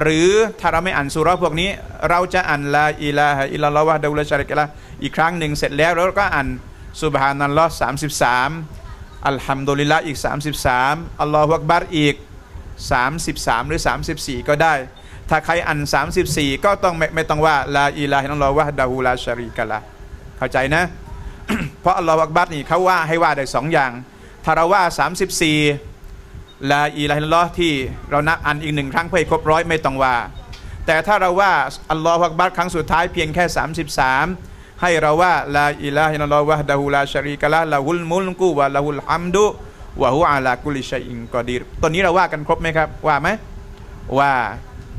หรือถ้าเราไม่อ่านสุราพวกนี้ เราจะอ่านลาอิลาฮะอิลลัลลอฮวะดะฮูลาชาริกะละอีกครั้งหนึ่งเสร็จแล้วเราก็อ่านซุบฮานัลลอฮ์33อัลฮัมดุลิลละอีก 33 อัลลอฮฺอักบัรอีก 33 หรือ 34 ก็ได้ ถ้าใครอ่าน34 ก็ต้องไม่ไม่ต้องว่าลาอิลาฮิลลัลลอฮ์วะดะฮูลาชาริกะละเข้าใจนะ เพราะอัลลอฮฺอักบัรนี่เขาว่าให้ว่าได้สองอย่าง ถ้าเราว่า 34 ลาอิลาฮิลลอฮ์ที่เรานับอันอีกหนึ่งครั้งเพื่อให้ครบร้อยไม่ต้องว่า แต่ถ้าเราว่าอัลลอฮฺอักบัรครั้งสุดท้ายเพียงแค่ 33 ให้เราว่าลาอิลาฮิลลอฮ์วะดะฮูลาชาริกะละละฮุลมุลกุวะละฮุลฮัมดุวะฮุอาลากุลิชัยอินกอดีรตัวนี้เราว่ากันครบไหมครับ ว่าไหมว่า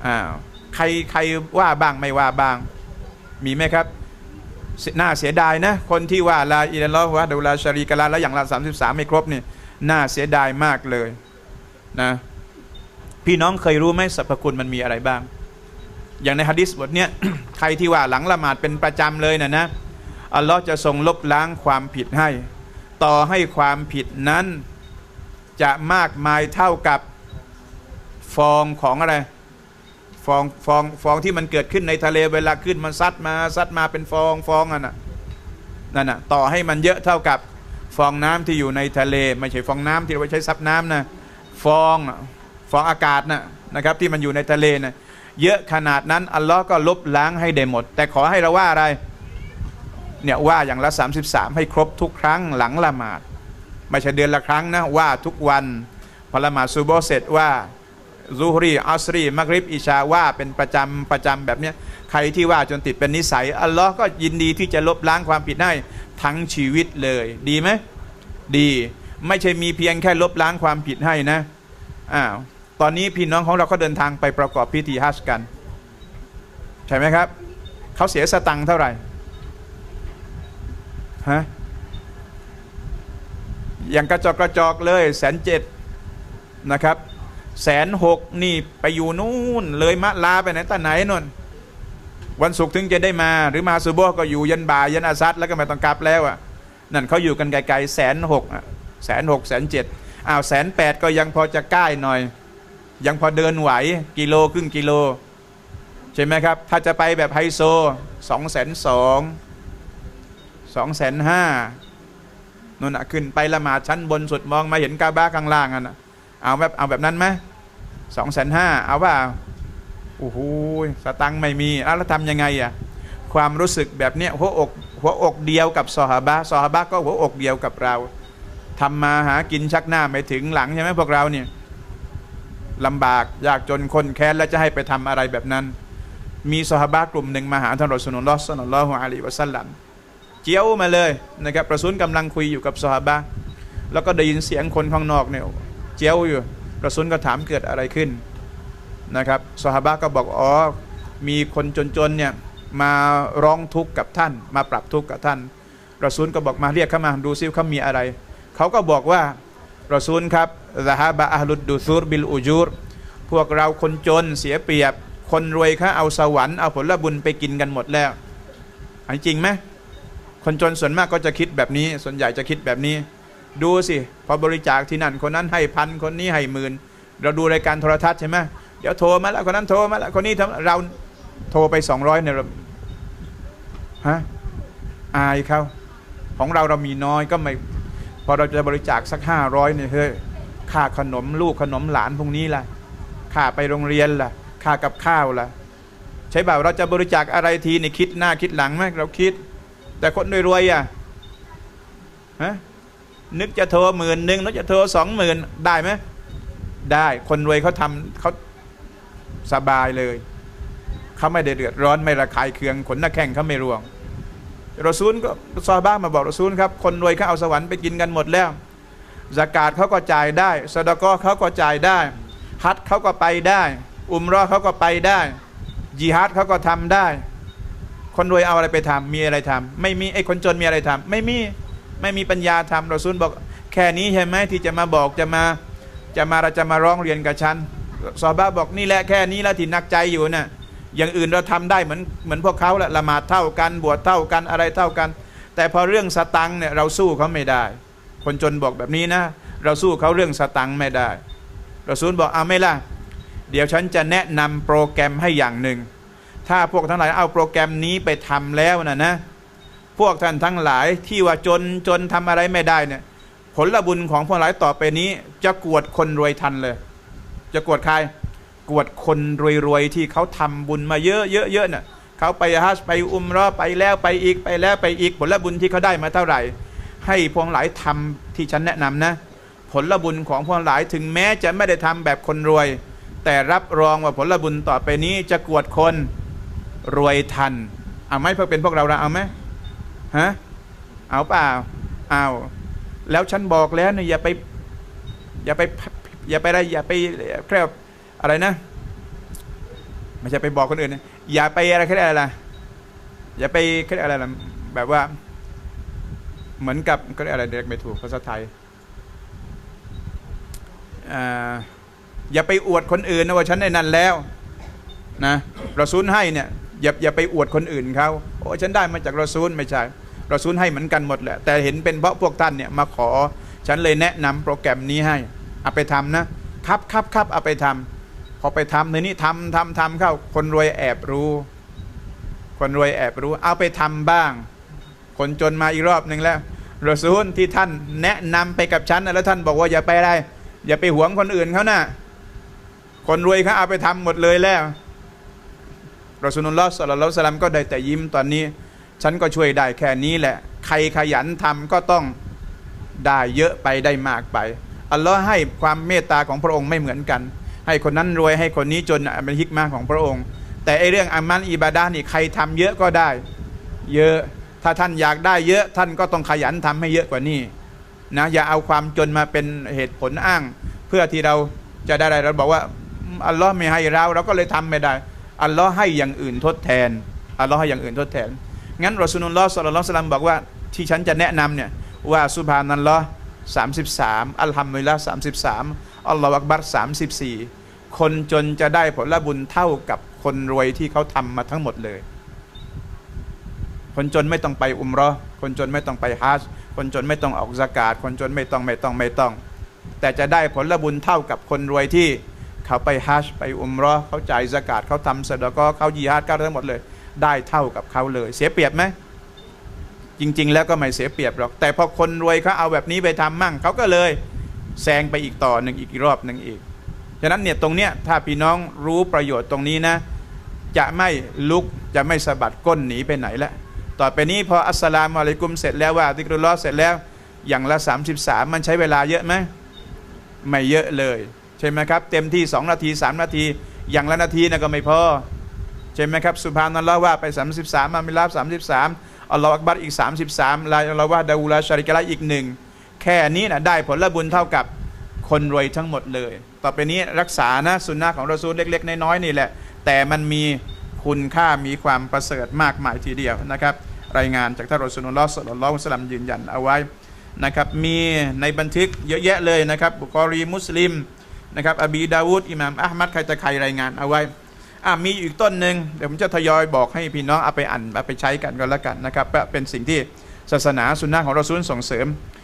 อ้าวใครใครว่าบ้างไม่ว่าบ้าง มีไหมครับน่าเสียดายนะ คนที่ว่าลาอิลลัลลอฮ์วะดะฮูลาชาริกะละแล้วอย่างละ33 ไม่ครบนี่น่าเสียดายมากเลย นะพี่น้องเคยรู้ไหมสรรพคุณมันมีอะไรบ้าง อย่างในฮะดิษบทเนี้ยใครที่ว่าหลังละหมาดเป็นประจำเลยนะนะอัลลอฮ์จะทรงลบล้างความผิดให้ ต่อให้ความผิดนั้นจะมากมายเท่ากับฟองของอะไรฟองฟองฟองที่มันเกิดขึ้นในทะเลเวลาขึ้นมันซัดมาซัดมาเป็นฟองฟองอันน่ะนั่นน่ะต่อให้มันเยอะเท่ากับฟองน้ำที่อยู่ในทะเล ไม่ใช่ฟองน้ำที่เราใช้ซับน้ำนะ ฟองฟองอากาศนะนะครับที่มันอยู่ในทะเลนะเยอะขนาดนั้นอัลลอฮ์ก็ลบล้างให้ได้หมด แต่ขอให้เราว่าอะไรเนี่ยว่าอย่างละ 33 ให้ครบทุกครั้งหลังละหมาดไม่ใช่เดือนละครั้งนะว่าทุกวันพอละหมาดซูโบเสร็จว่าซูฮรีอัสรีมักริบอิชาว่าเป็นประจำประจำแบบเนี้ยใครที่ว่าจนติดเป็นนิสัย อัลลอฮ์ก็ยินดีที่จะลบล้างความผิดให้ทั้งชีวิตเลย ดีไหมดี ไม่ใช่มีเพียงแค่ลบล้างความผิดให้นะอ้าวตอนนี้พี่น้องของเราก็เดินทางไปประกอบพิธีฮัจญ์กัน ใช่ไหมครับ เขาเสียสตังค์เท่าไหร่ฮะอย่างกระจอกกระจอกเลยแสนเจ็ดนะครับแสนหกนี่ไปอยู่นู่นเลยมะลาไปไหนตาไหนนนวันศุกร์ถึงจะได้มาหรือมาซูโบก็อยู่ยันบ่ายยันอาซัดแล้วก็ไม่ต้องกลับแล้วอะนั่นเขาอยู่กันไกลๆแสนหก แสนหกแสนเจ็ดอ้าวแสนแปดก็ยังพอจะใกล้หน่อย ยังพอเดินไหวกิโลครึ่งกิโล ใช่ไหมครับ ถ้าจะไปแบบไฮโซสองแสนสองสองแสนห้านู่นนะขึ้นไปละหมาดชั้นบนสุดมองมาเห็นกาบ้าข้างล่างอะนะเอาแบบเอาแบบนั้นไหมสองแสนห้าเอาว่าโอ้โหสตังค์ไม่มีแล้วทำยังไงอะความรู้สึกแบบเนี้ยหัวอกหัวอกเดียวกับซอฮาบะซอฮาบะก็หัวอกเดียวกับเรา ทำมาหากินชักหน้าไม่ถึงหลังใช่ไหมพวกเราเนี่ยลำบากยากจนคนแค้นแล้วจะให้ไปทำอะไรแบบนั้น มีซอฮากลุ่มหนึ่งมาหาท่านรอสุลลอฮ์สัลลอฮุอะลัยวะสัลลัมเจียวมาเลยนะครับประสุนกำลังคุยอยู่กับซอฮาแล้วก็ได้ยินเสียงคนข้างนอกเนี่ยเจียวอยู่ประสุนก็ถามเกิดอะไรขึ้นนะครับซอฮาก็บอกอ๋อมีคนจนๆเนี่ยมาร้องทุกข์กับท่าน มาปรับทุกข์กับท่านปรอซูลก็บอกมาเรียกเข้ามาดูซิเขามีอะไร เขาก็บอกว่ารอซูลครับซาฮาบะอัลุดดูซูรบิลอูจูรพวกเราคนจนเสียเปรียบ คนรวยเขาเอาสวรรค์เอาผลบุญไปกินกันหมดแล้วอันจริงไหมคนจนส่วนมากก็จะคิดแบบนี้ ส่วนใหญ่จะคิดแบบนี้ ดูสิ พอบริจาคที่นั่นคนนั้นให้พันคนนี้ให้หมื่นเราดูรายการโทรทัศน์ใช่ไหมเดี๋ยวโทรมาแล้วคนนั้นโทรมาแล้วคนนี้ทำเราโทรไปสองร้อยเนี่ยฮะอายเขาของเราเรามีน้อยก็ไม่ พอเราจะบริจาคสักห้าร้อยเนี่ยเฮ้ยค่าขนมลูกขนมหลานพวกนี้ล่ะค่าไปโรงเรียนล่ะค่ากับข้าวล่ะ ใช่เปล่าเราจะบริจาคอะไรทีนี่คิดหน้าคิดหลังไหมเราคิด แต่คนรวยๆอะฮะนึกจะโทรหมื่นหนึ่งนึกจะโทรสองหมื่นได้ไหมได้คนรวยเขาทำเขาสบายเลย เขาไม่ได้เดือดร้อนไม่ระคายเคืองขนหน้าแข้งเขาไม่ร่วง รอซูลก็ซอบ้านมาบอกรอซูลครับคนรวยเขาเอาสวรรค์ไปกินกันหมดแล้วสกาดเขาก็จ่ายได้สดกอเขาก็จ่ายได้ ฮัทเขาก็ไปได้ อุมรอเขาก็ไปได้จีฮัดเขาก็ทำได้ คนรวยเอาอะไรไปทำมีอะไรทำไม่มีไอ้คนจนมีอะไรทำไม่มีไม่มีปัญญาทำเราซุนบอกแค่นี้ใช่ไหมที่จะมาบอกจะมาจะมาเราจะมาร้องเรียนกับฉันซอบ้าบอกนี่แหละแค่นี้แล้วที่นักใจอยู่น่ะ อย่างอื่นเราทำได้เหมือนเหมือนพวกเขาแหละละหมาดเท่ากัน บวชเท่ากันอะไรเท่ากัน แต่พอเรื่องสตังเนี่ยเราสู้เขาไม่ได้ คนจนบอกแบบนี้นะ เราสู้เขาเรื่องสตังไม่ได้เราซูลบอกเอาไม่ล่ะ เดี๋ยวฉันจะแนะนำโปรแกรมให้อย่างหนึ่ง ถ้าพวกทั้งหลายเอาโปรแกรมนี้ไปทำแล้วนะนะ พวกท่านทั้งหลายที่ว่าจนจนทำอะไรไม่ได้เนี่ยผลบุญของพวกหลายต่อไปนี้ จะกวดคนรวยทันเลย จะกวดใคร กวดคนรวยๆที่เขาทำบุญมาเยอะเยอะเน่ะเขาไปฮัจไปอุมรอไปแล้วไปอีกไปแล้วไปอีกผลบุญที่เขาได้มาเท่าไหร่ ให้พวกหลายทำที่ฉันแนะนำนะ ผลบุญของพวกหลายถึงแม้จะไม่ได้ทำแบบคนรวย แต่รับรองว่าผลบุญต่อไปนี้จะกวดคนรวยทันเอาไหมเพื่อเป็นพวกเราเราเอาไหมฮะเอาเปล่าเอาแล้วฉันบอกแล้วเนี่ยอย่าไปอย่าไปอย่าไปอะไรอย่าไปแค่ อะไรนะ ไม่ใช่ไปบอกคนอื่นนะอย่าไปอะไรแค่อะไรล่ะอย่าไปแค่อะไรล่ะแบบว่า เหมือนกับก็อะไรเด็กไม่ถูกภาษาไทยอ่าอย่าไปอวดคนอื่นนะว่าฉันในนั้นแล้วนะเรอซูลให้เนี่ยอย่าอย่าไปอวดคนอื่นเขาโอ้ฉันได้มาจากเรอซูลไม่ใช่เรอซูลให้เหมือนกันหมดแหละแต่เห็นเป็นเพราะพวกท่านเนี่ยมาขอ ฉันเลยแนะนำโปรแกรมนี้ให้เอาไปทำนะครับครับครับเอาไปทำ พอไปทำในนี้ทำทำทำเข้าคนรวยแอบรู้ คนรวยแอบรู้ เอาไปทำบ้าง คนจนมาอีกรอบหนึ่งแล้วรอซูลที่ท่านแนะนำไปกับฉันนะแล้วท่านบอกว่าอย่าไปอะไรอย่าไปหวงคนอื่นเขานะ่ะคนรวยเขาเอาไปทำหมดเลยแล้วรอซูลุลลอฮ์สลลัลอฮุอะลัยฮิวะซัลลัมก็ได้แต่ยิ้มตอนนี้ ฉันก็ช่วยได้แค่นี้แหละ ใครขยันทำก็ต้องได้เยอะไปได้มากไป อัลลอฮ์ให้ความเมตตาของพระองค์ไม่เหมือนกัน ให้คนนั้นรวยให้คนนี้จนเป็นฮิกมาของพระองค์ แต่ไอเรื่องอามันอิบาดานี่ใครทำเยอะก็ได้ เยอะถ้าท่านอยากได้เยอะท่านก็ต้องขยันทำให้เยอะกว่านี้นะอย่าเอาความจนมาเป็นเหตุผลอ้าง เพื่อที่เราจะได้อะไรเราบอกว่าอัลลอฮ์ไม่ให้เราเราก็เลยทำไม่ได้อัลลอฮ์ให้อย่างอื่นทดแทนอัลลอฮ์ให้อย่างอื่นทดแทน งั้นรอสูลุลลอฮ์สัลลัลลอฮุอะลัมบอกว่าที่ฉันจะแนะนำเนี่ยว่าสุภานัลลอฮ์สามสิบสามอัลฮัมดุลิลละสามสิบสาม อัลลอฮฺอักบัรสามสิบสี่คนจนจะได้ผลบุญเท่ากับคนรวยที่เขาทำมาทั้งหมดเลย คนจนไม่ต้องไปอุมรอคนจนไม่ต้องไปฮัจคนจนไม่ต้องออกสกาดคนจนไม่ต้องไม่ต้องไม่ต้อง แต่จะได้ผลบุญเท่ากับคนรวยที่เขาไปฮัจไปอุมรอเขาจ่ายสกาดเขาทำสดก็เขายีฮัดก็ทั้งหมดเลย ได้เท่ากับเขาเลย เสียเปรียบไหมจริง ๆ แล้วก็ไม่เสียเปรียบหรอกแต่พอคนรวยเขาเอาแบบนี้ไปทำมั่งเขาก็เลย แซงไปอีกต่อหนึ่งอีกรอบหนึ่งอีกฉะนั้นเนี่ยตรงเนี้ยถ้าพี่น้องรู้ประโยชน์ตรงนี้นะ จะไม่ลุกจะไม่สะบัดก้นหนีไปไหนล้วต่อไปนี้พออัสสลามอะลัยกุมเสร็จแล้วว่าติกรุลลอฮ์เสร็จแล้วอย่างละ 33 มันใช้เวลาเยอะไหมไม่เยอะเลยใช่ไหมครับ เต็มที่ 2 นาที 3 นาที อย่างละนาทีนะก็ไม่พอใช่ไหมครับสุภานัลลอฮ์ว่าไป 33 มามิลาบ33อัลลอฮฺอักบัรอีก 33ลาอัลลอฮ์ว่าดาอูลาชาริกะละอีกหนึ่ง แค่นี้นะได้ผลบุญเท่ากับคนรวยทั้งหมดเลย ต่อไปนี้รักษานะสุนนะของรอซูลเล็ก ๆ น้อยๆนี่แหละ แต่มันมีคุณค่ามีความประเสริฐมากมายทีเดียวนะครับ รายงานจากท่านรอซูลุลลอฮ์สัลลอฮุอะลัมยืนยันเอาไว้นะครับ มีในบันทึกเยอะแยะเลยนะครับ บุคอรีมุสลิมนะครับอบีดาวูดอิหม่ามอัลมัดใครจะใครรายงานเอาไว้อะมีอีกต้นหนึ่งเดี๋ยวผมจะทยอยบอกให้พี่น้องเอาไปอ่านเอาไปใช้กันก็แล้วกันนะครับเป็นสิ่งที่ศาสนาสุนนะของเราซุนส่งเสริม